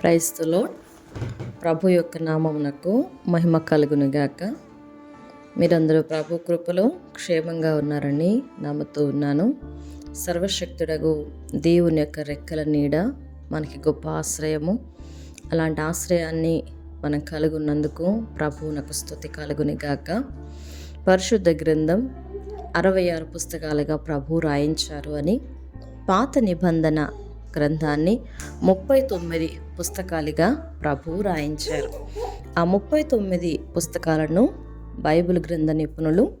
క్రైస్తులో ప్రభు యొక్క నామమునకు మహిమ కలుగునుగాక. మీరందరూ ప్రభు కృపలో క్షేమంగా ఉన్నారని నమ్ముతూ ఉన్నాను. సర్వశక్తుడగు దేవుని యొక్క రెక్కల నీడ మనకి గొప్ప ఆశ్రయము. అలాంటి ఆశ్రయాన్ని మనం కలుగున్నందుకు ప్రభువునకు స్థుతి కలుగునిగాక. పరిశుద్ధ గ్రంథం అరవై ఆరు పుస్తకాలుగా ప్రభు రాయించారు అని. పాత నిబంధన గ్రంథాన్ని ముప్పై తొమ్మిది పుస్తకాలుగా ప్రభువు రాయించారు. ఆ ముప్పై తొమ్మిది పుస్తకాలను బైబిల్ గ్రంథ నిపుణులు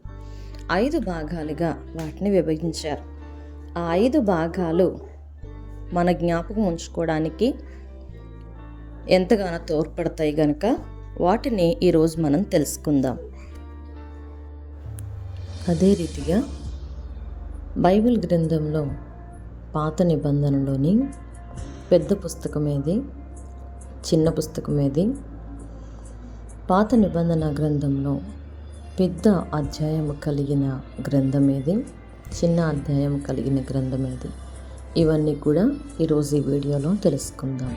ఐదు భాగాలుగా వాటిని విభజించారు. ఆ ఐదు భాగాలు మన జ్ఞాపకం ఉంచుకోవడానికి ఎంతగానో తోడ్పడతాయి గనక వాటిని ఈరోజు మనం తెలుసుకుందాం. అదే రీతిగా బైబిల్ గ్రంథంలో పాత నిబంధనలోని పెద్ద పుస్తకం ఏది చిన్న పుస్తకం ఏది పాత నిబంధన గ్రంథంలో పెద్ద అధ్యాయం కలిగిన గ్రంథం ఏది చిన్న అధ్యాయం కలిగిన గ్రంథం ఏది ఇవన్నీ కూడా ఈరోజు ఈ వీడియోలో తెలుసుకుందాం.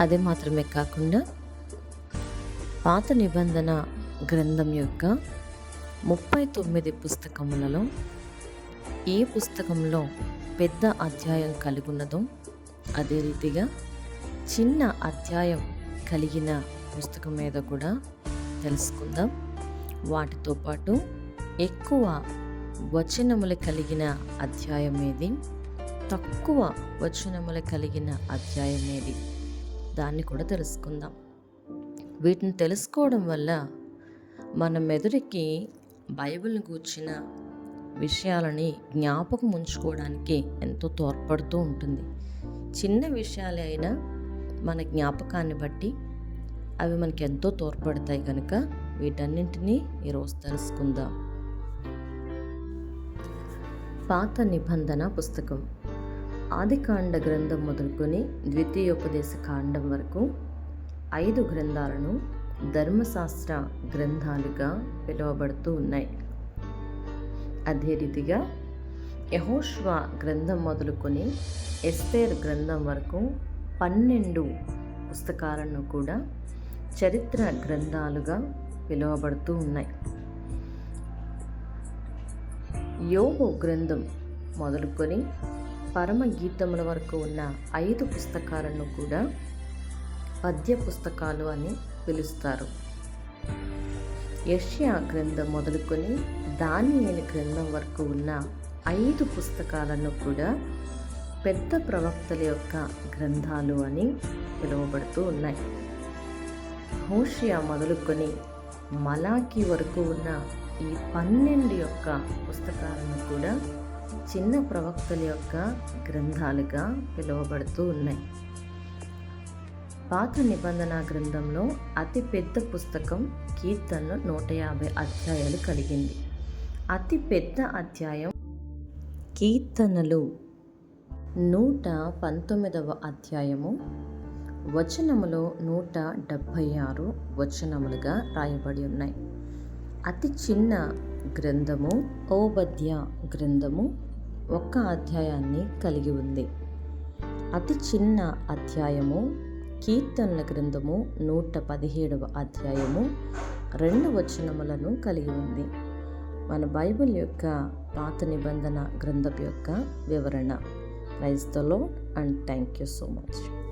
అదే మాత్రమే కాకుండా పాత నిబంధన గ్రంథం యొక్క ముప్పై తొమ్మిది పుస్తకములలో ఏ పుస్తకంలో పెద్ద అధ్యాయం కలిగున్నదో అదే రీతిగా చిన్న అధ్యాయం కలిగిన పుస్తకం మీద కూడా తెలుసుకుందాం. వాటితో పాటు ఎక్కువ వచనములు కలిగిన అధ్యాయం ఏది? తక్కువ వచనములు కలిగిన అధ్యాయం ఏది? దాన్ని కూడా తెలుసుకుందాం. వీటిని తెలుసుకోవడం వల్ల మన మెదడుకి బైబిల్ని కూర్చిన విషయాలని జ్ఞాపకం ఉంచుకోవడానికి ఎంతో తోడ్పడుతూ ఉంటుంది. చిన్న విషయాలే అయినా మన జ్ఞాపకాన్ని బట్టి అవి మనకి ఎంతో తోడ్పడతాయి కనుక వీటన్నింటినీ ఈరోజు తెలుసుకుందాం. పాత నిబంధన పుస్తకం. ఆదికాండ గ్రంథం మొదలుకొని ద్వితీయోపదేశ కాండం వరకు ఐదు గ్రంథాలను ధర్మశాస్త్ర గ్రంథాలుగా పిలువబడుతూ ఉన్నాయి. అదే రీతిగా యహోష్వా గ్రంథం మొదలుకొని ఎస్తేర్ గ్రంథం వరకు పన్నెండు పుస్తకాలను కూడా చరిత్ర గ్రంథాలుగా పిలువబడుతూ ఉన్నాయి. యోగు గ్రంథం మొదలుకొని పరమగీతముల వరకు ఉన్న ఐదు పుస్తకాలను కూడా పద్య పుస్తకాలు అని పిలుస్తారు. యష్యా గ్రంథం మొదలుకొని దానియేలు గ్రంథం వరకు ఉన్న ఐదు పుస్తకాలను కూడా పెద్ద ప్రవక్తల యొక్క గ్రంథాలు అని పిలువబడుతూ ఉన్నాయి. హోషియా మొదలుకొని మలాకి వరకు ఉన్న ఈ పన్నెండు యొక్క పుస్తకాలను కూడా చిన్న ప్రవక్తల యొక్క గ్రంథాలుగా పిలువబడుతూ ఉన్నాయి. పాత నిబంధన గ్రంథంలో అతిపెద్ద పుస్తకం కీర్తనలు నూట యాభై అధ్యాయాలు కలిగింది. అతి పెద్ద అధ్యాయం. కీర్తనలు. నూట పంతొమ్మిదవ అధ్యాయము. వచనములో నూట డెబ్భై ఆరు వచనములుగా రాయబడి ఉన్నాయి. అతి చిన్న గ్రంథము ఓబద్య గ్రంథము ఒక్క అధ్యాయాన్ని కలిగి ఉంది. అతి చిన్న అధ్యాయము కీర్తనల గ్రంథము నూట పదిహేడవ అధ్యాయము రెండు వచనములను కలిగి ఉంది. మన బైబిల్ యొక్క పాత నిబంధన గ్రంథం యొక్క వివరణ. క్రైస్తలో and thank you so much.